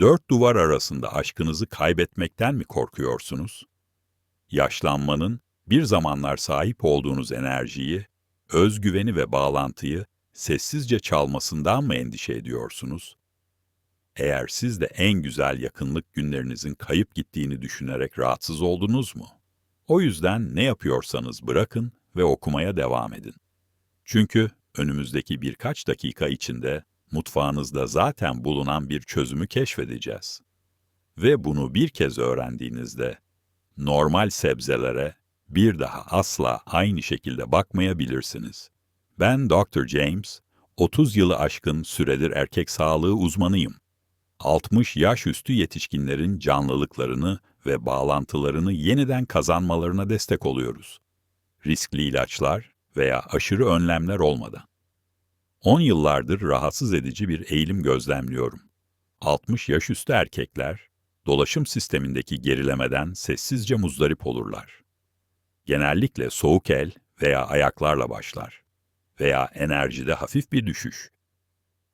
Dört duvar arasında aşkınızı kaybetmekten mi korkuyorsunuz? Yaşlanmanın bir zamanlar sahip olduğunuz enerjiyi, özgüveni ve bağlantıyı sessizce çalmasından mı endişe ediyorsunuz? Eğer siz de en güzel yakınlık günlerinizin kayıp gittiğini düşünerek rahatsız oldunuz mu? O yüzden ne yapıyorsanız bırakın ve okumaya devam edin. Çünkü önümüzdeki birkaç dakika içinde mutfağınızda zaten bulunan bir çözümü keşfedeceğiz. Ve bunu bir kez öğrendiğinizde normal sebzelere bir daha asla aynı şekilde bakmayabilirsiniz. Ben Dr. James, 30 yılı aşkın süredir erkek sağlığı uzmanıyım. 60 yaş üstü yetişkinlerin canlılıklarını ve bağlantılarını yeniden kazanmalarına destek oluyoruz. Riskli ilaçlar veya aşırı önlemler olmadan. 10 yıllardır rahatsız edici bir eğilim gözlemliyorum. 60 yaş üstü erkekler, dolaşım sistemindeki gerilemeden sessizce muzdarip olurlar. Genellikle soğuk el veya ayaklarla başlar veya enerjide hafif bir düşüş.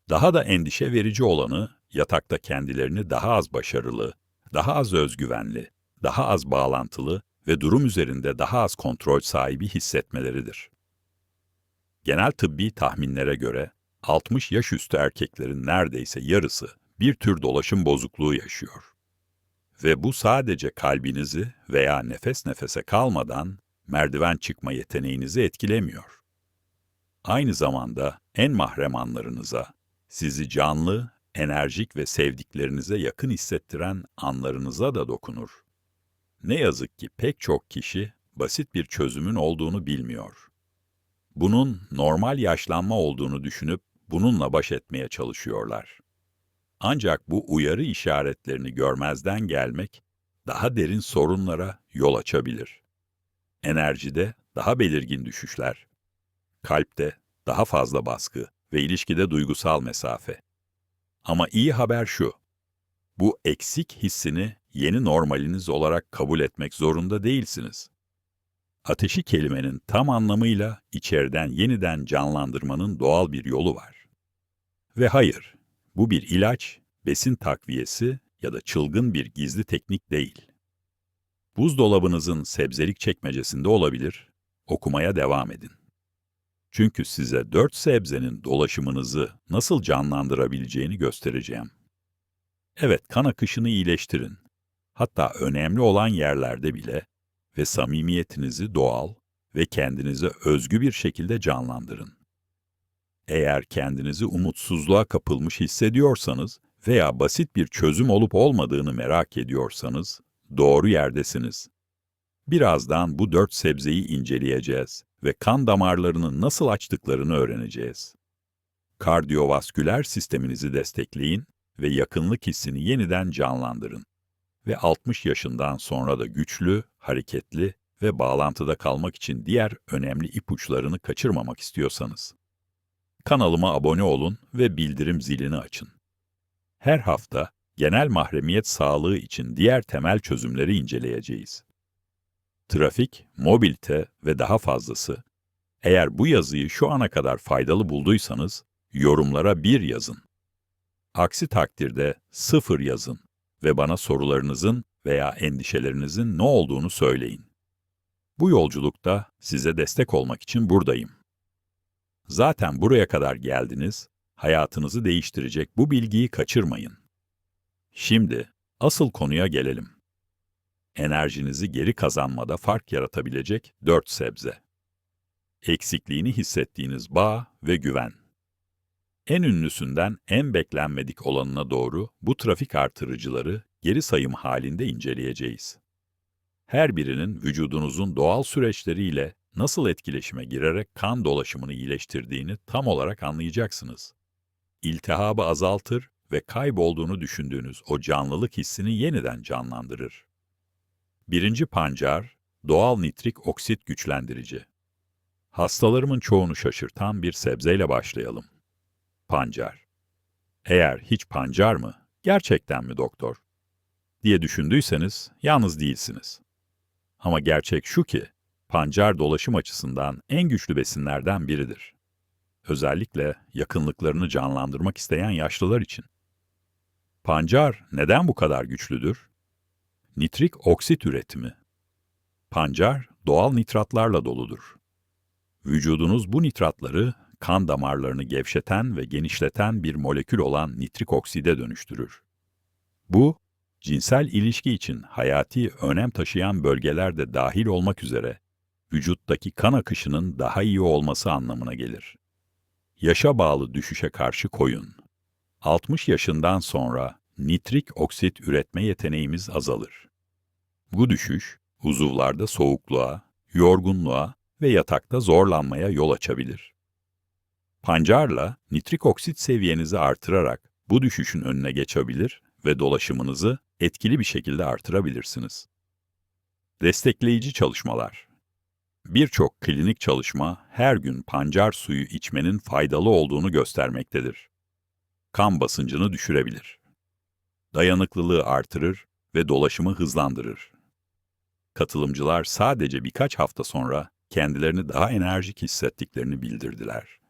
Daha da endişe verici olanı yatakta kendilerini daha az başarılı, daha az özgüvenli, daha az bağlantılı ve durum üzerinde daha az kontrol sahibi hissetmeleridir. Genel tıbbi tahminlere göre 60 yaş üstü erkeklerin neredeyse yarısı bir tür dolaşım bozukluğu yaşıyor. Ve bu sadece kalbinizi veya nefes nefese kalmadan merdiven çıkma yeteneğinizi etkilemiyor. Aynı zamanda en mahrem anlarınıza, sizi canlı, enerjik ve sevdiklerinize yakın hissettiren anlarınıza da dokunur. Ne yazık ki pek çok kişi basit bir çözümün olduğunu bilmiyor. Bunun normal yaşlanma olduğunu düşünüp bununla baş etmeye çalışıyorlar. Ancak bu uyarı işaretlerini görmezden gelmek daha derin sorunlara yol açabilir. Enerjide daha belirgin düşüşler, kalpte daha fazla baskı ve ilişkide duygusal mesafe. Ama iyi haber şu, bu eksik hissini yeni normaliniz olarak kabul etmek zorunda değilsiniz. Ateşi kelimenin tam anlamıyla içeriden yeniden canlandırmanın doğal bir yolu var. Ve hayır, bu bir ilaç, besin takviyesi ya da çılgın bir gizli teknik değil. Buzdolabınızın sebzelik çekmecesinde olabilir, okumaya devam edin. Çünkü size dört sebzenin dolaşımınızı nasıl canlandırabileceğini göstereceğim. Evet, kan akışını iyileştirin. Hatta önemli olan yerlerde bile ve samimiyetinizi doğal ve kendinize özgü bir şekilde canlandırın. Eğer kendinizi umutsuzluğa kapılmış hissediyorsanız veya basit bir çözüm olup olmadığını merak ediyorsanız, doğru yerdesiniz. Birazdan bu dört sebzeyi inceleyeceğiz ve kan damarlarını nasıl açtıklarını öğreneceğiz. Kardiyovasküler sisteminizi destekleyin ve yakınlık hissini yeniden canlandırın. Ve 60 yaşından sonra da güçlü, hareketli ve bağlantıda kalmak için diğer önemli ipuçlarını kaçırmamak istiyorsanız. Kanalıma abone olun ve bildirim zilini açın. Her hafta genel mahremiyet sağlığı için diğer temel çözümleri inceleyeceğiz. Trafik, mobilite ve daha fazlası. Eğer bu yazıyı şu ana kadar faydalı bulduysanız, yorumlara bir yazın. Aksi takdirde sıfır yazın ve bana sorularınızın veya endişelerinizin ne olduğunu söyleyin. Bu yolculukta size destek olmak için buradayım. Zaten buraya kadar geldiniz, hayatınızı değiştirecek bu bilgiyi kaçırmayın. Şimdi asıl konuya gelelim. Enerjinizi geri kazanmada fark yaratabilecek dört sebze. Eksikliğini hissettiğiniz bağ ve güven. En ünlüsünden en beklenmedik olanına doğru bu trafik artırıcıları geri sayım halinde inceleyeceğiz. Her birinin vücudunuzun doğal süreçleriyle nasıl etkileşime girerek kan dolaşımını iyileştirdiğini tam olarak anlayacaksınız. İltihabı azaltır ve kaybolduğunu düşündüğünüz o canlılık hissini yeniden canlandırır. Birinci pancar, doğal nitrik oksit güçlendirici. Hastalarımın çoğunu şaşırtan bir sebzeyle başlayalım. Pancar. Eğer hiç pancar mı? Gerçekten mi doktor? diye düşündüyseniz yalnız değilsiniz. Ama gerçek şu ki, pancar dolaşım açısından en güçlü besinlerden biridir. Özellikle yakınlıklarını canlandırmak isteyen yaşlılar için. Pancar neden bu kadar güçlüdür? Nitrik oksit üretimi. Pancar doğal nitratlarla doludur. Vücudunuz bu nitratları kan damarlarını gevşeten ve genişleten bir molekül olan nitrik okside dönüştürür. Bu, cinsel ilişki için hayati önem taşıyan bölgelerde dahil olmak üzere vücuttaki kan akışının daha iyi olması anlamına gelir. Yaşa bağlı düşüşe karşı koyun. 60 yaşından sonra nitrik oksit üretme yeteneğimiz azalır. Bu düşüş, uzuvlarda soğukluğa, yorgunluğa ve yatakta zorlanmaya yol açabilir. Pancarla nitrik oksit seviyenizi artırarak bu düşüşün önüne geçebilir ve dolaşımınızı etkili bir şekilde artırabilirsiniz. Destekleyici çalışmalar Birçok klinik çalışma her gün pancar suyu içmenin faydalı olduğunu göstermektedir. Kan basıncını düşürebilir. Dayanıklılığı artırır ve dolaşımı hızlandırır. Katılımcılar sadece birkaç hafta sonra kendilerini daha enerjik hissettiklerini bildirdiler.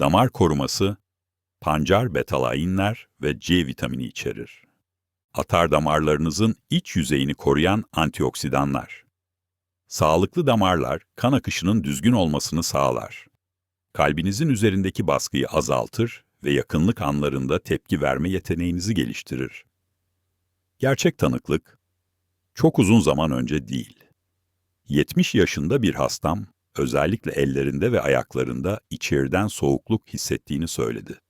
Damar koruması, pancar betalainler ve C vitamini içerir. Atar damarlarınızın iç yüzeyini koruyan antioksidanlar. Sağlıklı damarlar kan akışının düzgün olmasını sağlar. Kalbinizin üzerindeki baskıyı azaltır ve yakınlık anlarında tepki verme yeteneğinizi geliştirir. Gerçek tanıklık, çok uzun zaman önce değil. 70 yaşında bir hastam, özellikle ellerinde ve ayaklarında içeriden soğukluk hissettiğini söyledi.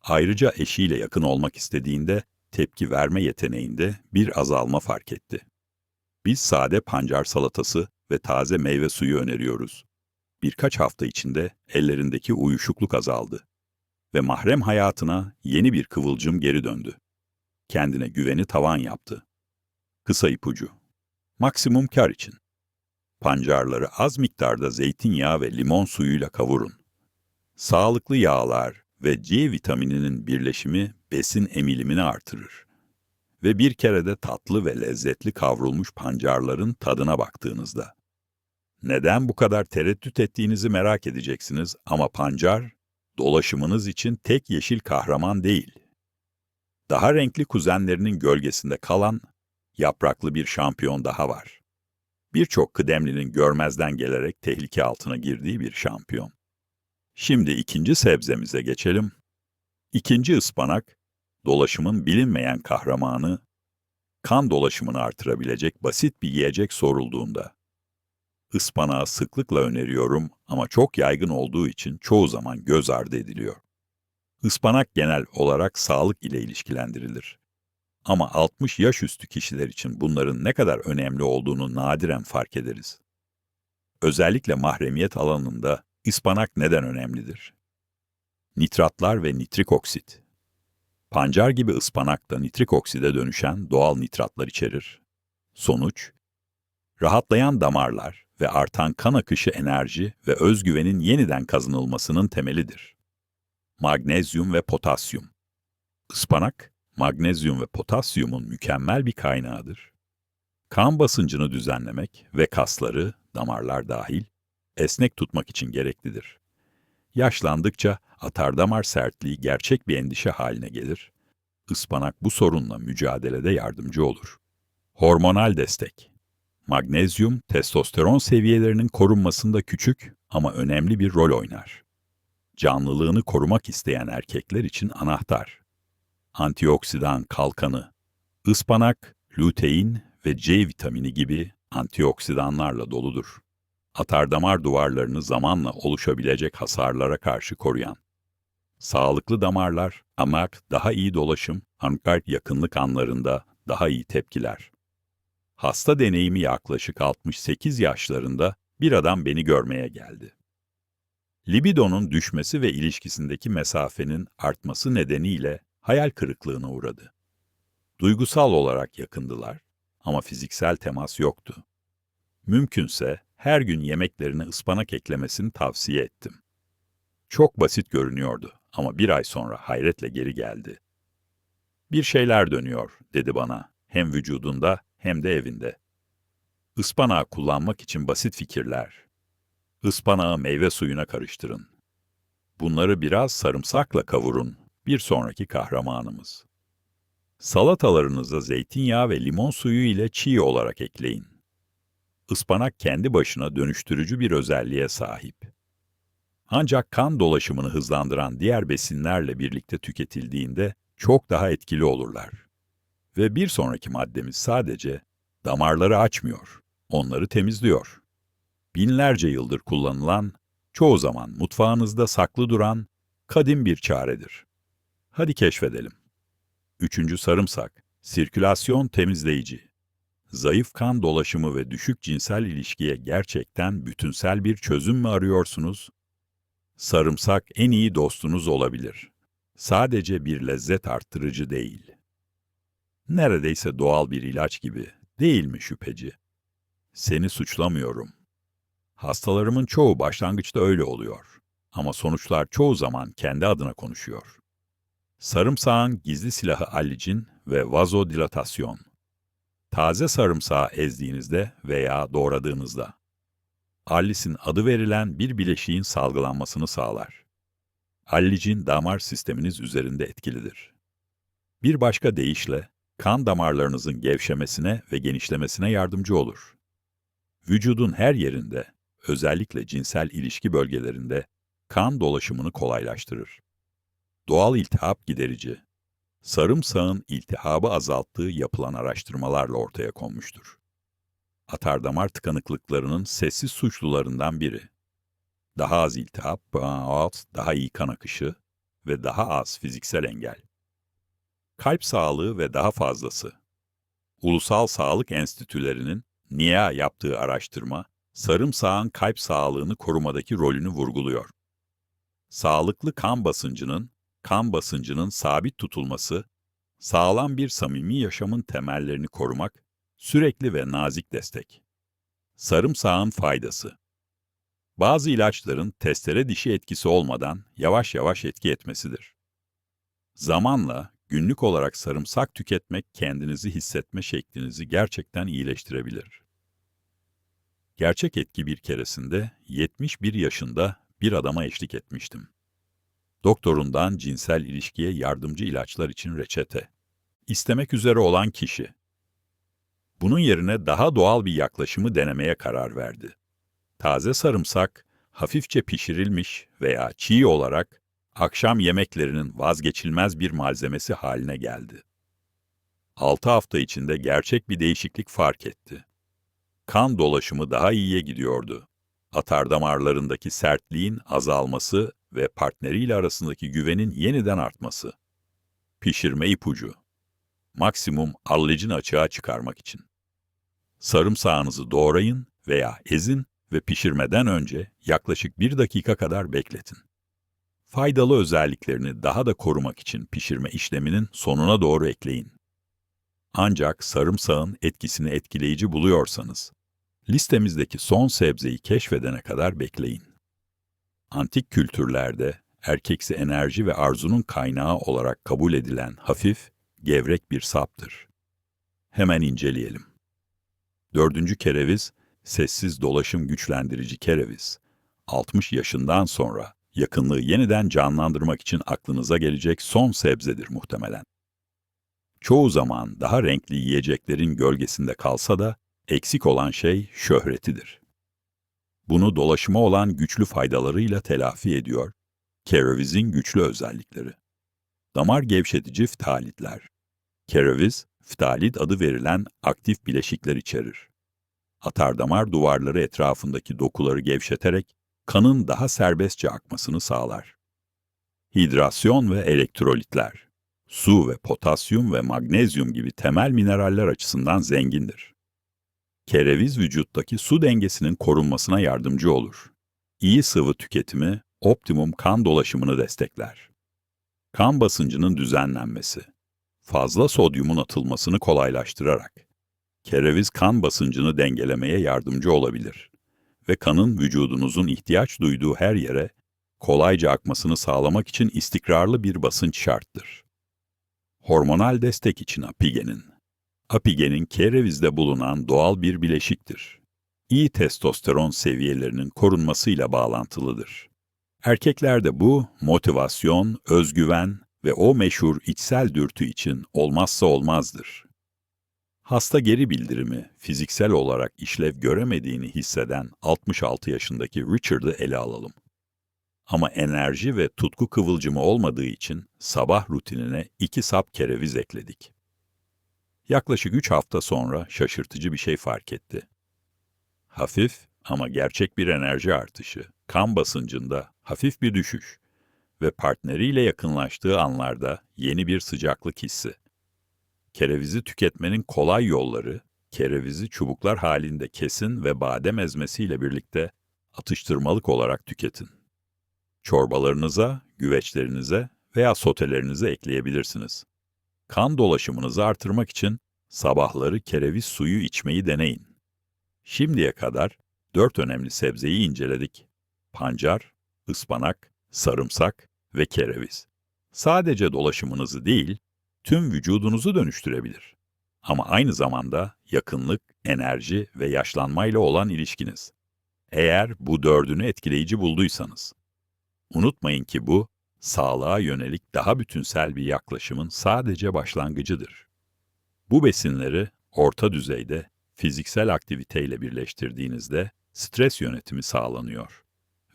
Ayrıca eşiyle yakın olmak istediğinde tepki verme yeteneğinde bir azalma fark etti. Biz sade pancar salatası ve taze meyve suyu öneriyoruz. Birkaç hafta içinde ellerindeki uyuşukluk azaldı ve mahrem hayatına yeni bir kıvılcım geri döndü. Kendine güveni tavan yaptı. Kısa ipucu. Maksimum kar için. Pancarları az miktarda zeytinyağı ve limon suyuyla kavurun. Sağlıklı yağlar ve C vitamininin birleşimi besin emilimini artırır. Ve bir kerede tatlı ve lezzetli kavrulmuş pancarların tadına baktığınızda. Neden bu kadar tereddüt ettiğinizi merak edeceksiniz ama pancar, dolaşımınız için tek yeşil kahraman değil. Daha renkli kuzenlerinin gölgesinde kalan, yapraklı bir şampiyon daha var. Birçok kıdemlinin görmezden gelerek tehlike altına girdiği bir şampiyon. Şimdi ikinci sebzemize geçelim. İkinci ıspanak, dolaşımın bilinmeyen kahramanı, kan dolaşımını artırabilecek basit bir yiyecek sorulduğunda. Ispanağı sıklıkla öneriyorum ama çok yaygın olduğu için çoğu zaman göz ardı ediliyor. Ispanak genel olarak sağlık ile ilişkilendirilir. Ama 60 yaş üstü kişiler için bunların ne kadar önemli olduğunu nadiren fark ederiz. Özellikle mahremiyet alanında ıspanak neden önemlidir? Nitratlar ve nitrik oksit. Pancar gibi ıspanak da nitrik okside dönüşen doğal nitratlar içerir. Sonuç, rahatlayan damarlar ve artan kan akışı enerji ve özgüvenin yeniden kazanılmasının temelidir. Magnezyum ve potasyum. Ispanak, magnezyum ve potasyumun mükemmel bir kaynağıdır. Kan basıncını düzenlemek ve kasları, damarlar dahil, esnek tutmak için gereklidir. Yaşlandıkça atardamar sertliği gerçek bir endişe haline gelir. Ispanak bu sorunla mücadelede yardımcı olur. Hormonal destek Magnezyum, testosteron seviyelerinin korunmasında küçük ama önemli bir rol oynar. Canlılığını korumak isteyen erkekler için anahtar. Antioksidan kalkanı, ıspanak, lutein ve C vitamini gibi antioksidanlarla doludur. Atardamar duvarlarını zamanla oluşabilecek hasarlara karşı koruyan. Sağlıklı damarlar, amak, daha iyi dolaşım, ankalp yakınlık anlarında daha iyi tepkiler. Hasta deneyimi yaklaşık 68 yaşlarında bir adam beni görmeye geldi. Libidonun düşmesi ve ilişkisindeki mesafenin artması nedeniyle hayal kırıklığına uğradı. Duygusal olarak yakındılar ama fiziksel temas yoktu. Mümkünse her gün yemeklerine ıspanak eklemesini tavsiye ettim. Çok basit görünüyordu ama bir ay sonra hayretle geri geldi. Bir şeyler dönüyor, dedi bana, hem vücudunda hem de evinde. Ispanağı kullanmak için basit fikirler. Ispanağı meyve suyuna karıştırın. Bunları biraz sarımsakla kavurun. Bir sonraki kahramanımız. Salatalarınıza zeytinyağı ve limon suyu ile çiğ olarak ekleyin. Ispanak kendi başına dönüştürücü bir özelliğe sahip. Ancak kan dolaşımını hızlandıran diğer besinlerle birlikte tüketildiğinde çok daha etkili olurlar. Ve bir sonraki maddemiz sadece damarları açmıyor, onları temizliyor. Binlerce yıldır kullanılan, çoğu zaman mutfağınızda saklı duran kadim bir çaredir. Hadi keşfedelim. Üçüncü sarımsak, sirkülasyon temizleyici. Zayıf kan dolaşımı ve düşük cinsel ilişkiye gerçekten bütünsel bir çözüm mü arıyorsunuz? Sarımsak en iyi dostunuz olabilir. Sadece bir lezzet arttırıcı değil. Neredeyse doğal bir ilaç gibi, değil mi şüpheci? Seni suçlamıyorum. Hastalarımın çoğu başlangıçta öyle oluyor. Ama sonuçlar çoğu zaman kendi adına konuşuyor. Sarımsağın gizli silahı allicin ve vazodilatasyon. Taze sarımsağı ezdiğinizde veya doğradığınızda, allisin adı verilen bir bileşiğin salgılanmasını sağlar. Allicin damar sisteminiz üzerinde etkilidir. Bir başka deyişle, kan damarlarınızın gevşemesine ve genişlemesine yardımcı olur. Vücudun her yerinde, özellikle cinsel ilişki bölgelerinde kan dolaşımını kolaylaştırır. Doğal iltihap giderici. Sarımsağın iltihabı azalttığı yapılan araştırmalarla ortaya konmuştur. Atardamar tıkanıklıklarının sessiz suçlularından biri. Daha az iltihap, daha iyi kan akışı ve daha az fiziksel engel. Kalp sağlığı ve daha fazlası. Ulusal Sağlık Enstitülerinin NIA yaptığı araştırma, sarımsağın kalp sağlığını korumadaki rolünü vurguluyor. Sağlıklı kan basıncının kan basıncının sabit tutulması, sağlam bir samimi yaşamın temellerini korumak, sürekli ve nazik destek. Sarımsağın faydası Bazı ilaçların testere dişi etkisi olmadan yavaş yavaş etki etmesidir. Zamanla günlük olarak sarımsak tüketmek kendinizi hissetme şeklinizi gerçekten iyileştirebilir. Gerçek etki bir keresinde 71 yaşında bir adama eşlik etmiştim. Doktorundan cinsel ilişkiye yardımcı ilaçlar için reçete. İstemek üzere olan kişi. Bunun yerine daha doğal bir yaklaşımı denemeye karar verdi. Taze sarımsak, hafifçe pişirilmiş veya çiğ olarak akşam yemeklerinin vazgeçilmez bir malzemesi haline geldi. 6 hafta içinde gerçek bir değişiklik fark etti. Kan dolaşımı daha iyiye gidiyordu. Atar damarlarındaki sertliğin azalması ve partneriyle arasındaki güvenin yeniden artması. Pişirme ipucu. Maksimum allicini açığa çıkarmak için. Sarımsağınızı doğrayın veya ezin ve pişirmeden önce yaklaşık bir dakika kadar bekletin. Faydalı özelliklerini daha da korumak için pişirme işleminin sonuna doğru ekleyin. Ancak sarımsağın etkisini etkileyici buluyorsanız, listemizdeki son sebzeyi keşfedene kadar bekleyin antik kültürlerde erkeksi enerji ve arzunun kaynağı olarak kabul edilen hafif, gevrek bir saptır. Hemen inceleyelim. Dördüncü kereviz, sessiz dolaşım güçlendirici kereviz. 60 yaşından sonra yakınlığı yeniden canlandırmak için aklınıza gelecek son sebzedir muhtemelen. Çoğu zaman daha renkli yiyeceklerin gölgesinde kalsa da eksik olan şey şöhretidir. Bunu dolaşıma olan güçlü faydalarıyla telafi ediyor. Kerevizin güçlü özellikleri. Damar gevşetici ftalitler. Kereviz, ftalit adı verilen aktif bileşikler içerir. Atardamar duvarları etrafındaki dokuları gevşeterek kanın daha serbestçe akmasını sağlar. Hidrasyon ve elektrolitler. Su ve potasyum ve magnezyum gibi temel mineraller açısından zengindir. Kereviz vücuttaki su dengesinin korunmasına yardımcı olur. İyi sıvı tüketimi, optimum kan dolaşımını destekler. Kan basıncının düzenlenmesi, fazla sodyumun atılmasını kolaylaştırarak, kereviz kan basıncını dengelemeye yardımcı olabilir ve kanın vücudunuzun ihtiyaç duyduğu her yere kolayca akmasını sağlamak için istikrarlı bir basınç şarttır. Hormonal destek için apigenin Apigenin kerevizde bulunan doğal bir bileşiktir. İyi testosteron seviyelerinin korunmasıyla bağlantılıdır. Erkeklerde bu motivasyon, özgüven ve o meşhur içsel dürtü için olmazsa olmazdır. Hasta geri bildirimi fiziksel olarak işlev göremediğini hisseden 66 yaşındaki Richard'ı ele alalım. Ama enerji ve tutku kıvılcımı olmadığı için sabah rutinine iki sap kereviz ekledik. Yaklaşık üç hafta sonra şaşırtıcı bir şey fark etti. Hafif ama gerçek bir enerji artışı, kan basıncında hafif bir düşüş ve partneriyle yakınlaştığı anlarda yeni bir sıcaklık hissi. Kerevizi tüketmenin kolay yolları, kerevizi çubuklar halinde kesin ve badem ezmesiyle birlikte atıştırmalık olarak tüketin. Çorbalarınıza, güveçlerinize veya sotelerinize ekleyebilirsiniz. Kan dolaşımınızı artırmak için sabahları kereviz suyu içmeyi deneyin. Şimdiye kadar dört önemli sebzeyi inceledik. Pancar, ıspanak, sarımsak ve kereviz. Sadece dolaşımınızı değil, tüm vücudunuzu dönüştürebilir. Ama aynı zamanda yakınlık, enerji ve yaşlanmayla olan ilişkiniz. Eğer bu dördünü etkileyici bulduysanız. Unutmayın ki bu, sağlığa yönelik daha bütünsel bir yaklaşımın sadece başlangıcıdır. Bu besinleri orta düzeyde fiziksel aktiviteyle birleştirdiğinizde stres yönetimi sağlanıyor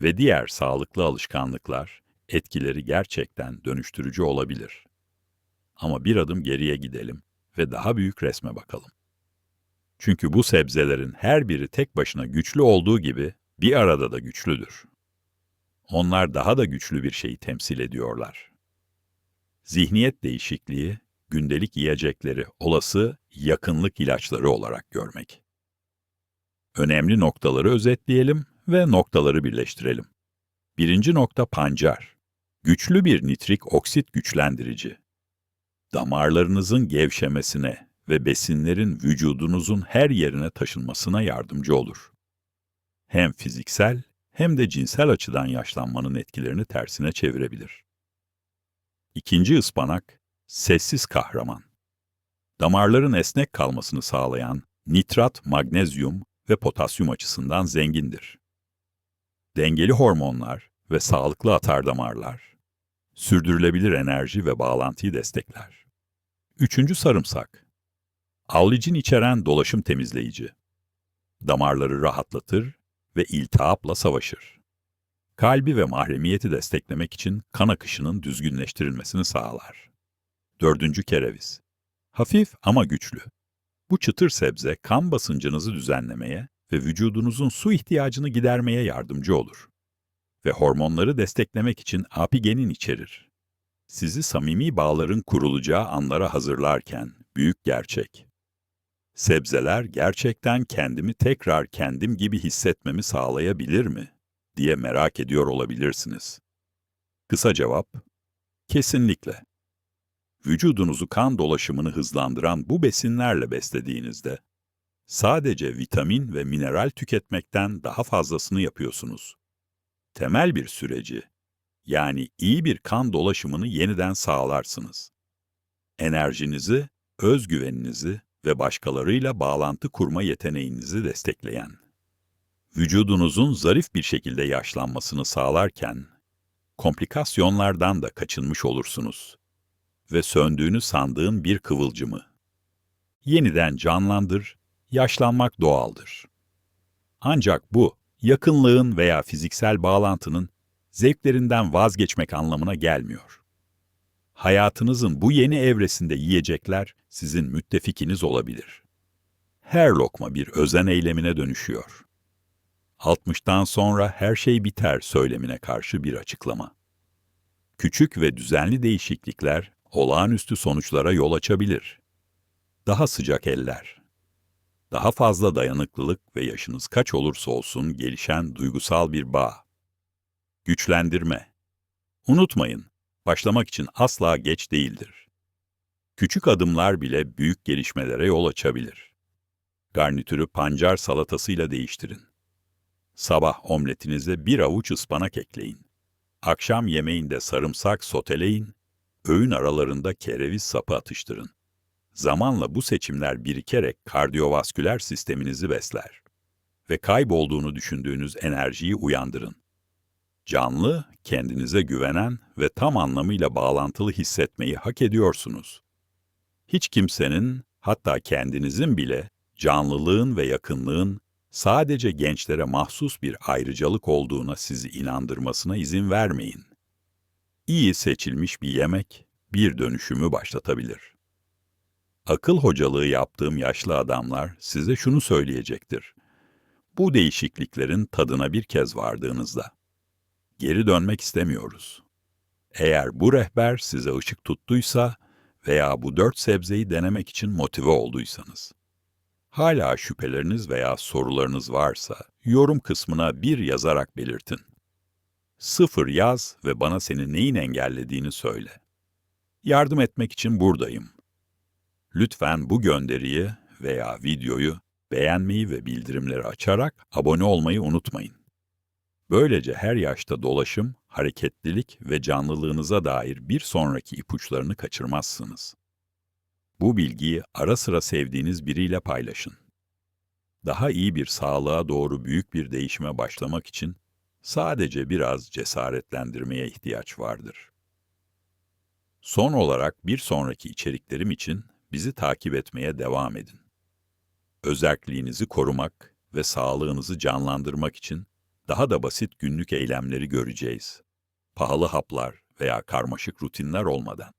ve diğer sağlıklı alışkanlıklar etkileri gerçekten dönüştürücü olabilir. Ama bir adım geriye gidelim ve daha büyük resme bakalım. Çünkü bu sebzelerin her biri tek başına güçlü olduğu gibi bir arada da güçlüdür. Onlar daha da güçlü bir şeyi temsil ediyorlar. Zihniyet değişikliği, gündelik yiyecekleri olası yakınlık ilaçları olarak görmek. Önemli noktaları özetleyelim ve noktaları birleştirelim. Birinci nokta pancar. Güçlü bir nitrik oksit güçlendirici. Damarlarınızın gevşemesine ve besinlerin vücudunuzun her yerine taşınmasına yardımcı olur. Hem fiziksel hem de cinsel açıdan yaşlanmanın etkilerini tersine çevirebilir. İkinci ıspanak, sessiz kahraman. Damarların esnek kalmasını sağlayan nitrat, magnezyum ve potasyum açısından zengindir. Dengeli hormonlar ve sağlıklı atardamarlar, sürdürülebilir enerji ve bağlantıyı destekler. Üçüncü sarımsak. Avlicin içeren dolaşım temizleyici. Damarları rahatlatır ve iltihapla savaşır. Kalbi ve mahremiyeti desteklemek için kan akışının düzgünleştirilmesini sağlar. Dördüncü kereviz. Hafif ama güçlü. Bu çıtır sebze kan basıncınızı düzenlemeye ve vücudunuzun su ihtiyacını gidermeye yardımcı olur. Ve hormonları desteklemek için apigenin içerir. Sizi samimi bağların kurulacağı anlara hazırlarken büyük gerçek. Sebzeler gerçekten kendimi tekrar kendim gibi hissetmemi sağlayabilir mi? diye merak ediyor olabilirsiniz. Kısa cevap, kesinlikle. Vücudunuzu kan dolaşımını hızlandıran bu besinlerle beslediğinizde, sadece vitamin ve mineral tüketmekten daha fazlasını yapıyorsunuz. Temel bir süreci, yani iyi bir kan dolaşımını yeniden sağlarsınız. Enerjinizi, özgüveninizi ve başkalarıyla bağlantı kurma yeteneğinizi destekleyen, vücudunuzun zarif bir şekilde yaşlanmasını sağlarken, komplikasyonlardan da kaçınmış olursunuz ve söndüğünü sandığın bir kıvılcımı. Yeniden canlandır, yaşlanmak doğaldır. Ancak bu, yakınlığın veya fiziksel bağlantının zevklerinden vazgeçmek anlamına gelmiyor. Hayatınızın bu yeni evresinde yiyecekler sizin müttefikiniz olabilir. Her lokma bir özen eylemine dönüşüyor. 60'tan sonra her şey biter söylemine karşı bir açıklama. Küçük ve düzenli değişiklikler olağanüstü sonuçlara yol açabilir. Daha sıcak eller. Daha fazla dayanıklılık ve yaşınız kaç olursa olsun gelişen duygusal bir bağ. Güçlendirme. Unutmayın, başlamak için asla geç değildir. Küçük adımlar bile büyük gelişmelere yol açabilir. Garnitürü pancar salatasıyla değiştirin. Sabah omletinize bir avuç ıspanak ekleyin. Akşam yemeğinde sarımsak soteleyin, öğün aralarında kereviz sapı atıştırın. Zamanla bu seçimler birikerek kardiyovasküler sisteminizi besler ve kaybolduğunu düşündüğünüz enerjiyi uyandırın. Canlı, kendinize güvenen ve tam anlamıyla bağlantılı hissetmeyi hak ediyorsunuz. Hiç kimsenin, hatta kendinizin bile canlılığın ve yakınlığın sadece gençlere mahsus bir ayrıcalık olduğuna sizi inandırmasına izin vermeyin. İyi seçilmiş bir yemek bir dönüşümü başlatabilir. Akıl hocalığı yaptığım yaşlı adamlar size şunu söyleyecektir. Bu değişikliklerin tadına bir kez vardığınızda geri dönmek istemiyoruz. Eğer bu rehber size ışık tuttuysa veya bu dört sebzeyi denemek için motive olduysanız, hala şüpheleriniz veya sorularınız varsa yorum kısmına bir yazarak belirtin. Sıfır yaz ve bana seni neyin engellediğini söyle. Yardım etmek için buradayım. Lütfen bu gönderiyi veya videoyu beğenmeyi ve bildirimleri açarak abone olmayı unutmayın. Böylece her yaşta dolaşım, hareketlilik ve canlılığınıza dair bir sonraki ipuçlarını kaçırmazsınız. Bu bilgiyi ara sıra sevdiğiniz biriyle paylaşın. Daha iyi bir sağlığa doğru büyük bir değişime başlamak için sadece biraz cesaretlendirmeye ihtiyaç vardır. Son olarak bir sonraki içeriklerim için bizi takip etmeye devam edin. Özerkliğinizi korumak ve sağlığınızı canlandırmak için daha da basit günlük eylemleri göreceğiz. Pahalı haplar veya karmaşık rutinler olmadan.